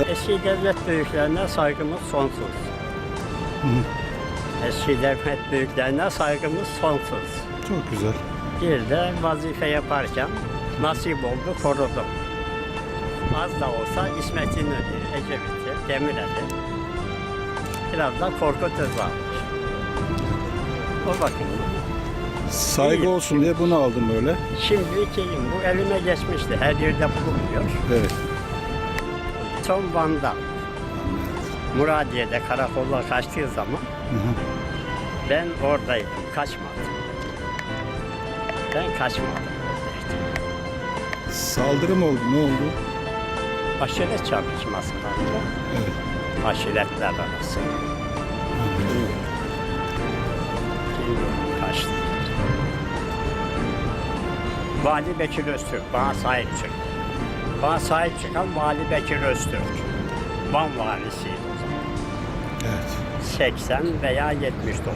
Eski devlet büyüklerine saygımız sonsuz. Eski devlet büyüklerine saygımız sonsuz. Çok güzel. Bir de vazife yaparken nasip oldu korudum. Az da olsa İsmet İnönü, Ecevit'i, Demirel'i biraz da Korkut Özal'mış. O bakımdan. Saygı İyi. olsun diye bunu aldım böyle. Şimdiki bu elime geçmişti. Her yerde bulunmuyor. Evet. Tom Van'da Muradiye'de karakolla kaçtığı zaman Hı hı. ben oradaydım. Kaçmadım. Ben kaçmadım. Saldırı mı oldu? Ne oldu? Aşiret çarpışması vardı. Evet. Aşiretler arası. Bilmiyorum kaçtı. Vali Bekir Öztürk bana sahip çıktı. Bana sahip çıkan Vali Bekir Öztürk. Van valisiydi o zaman. Evet. 80 veya 79.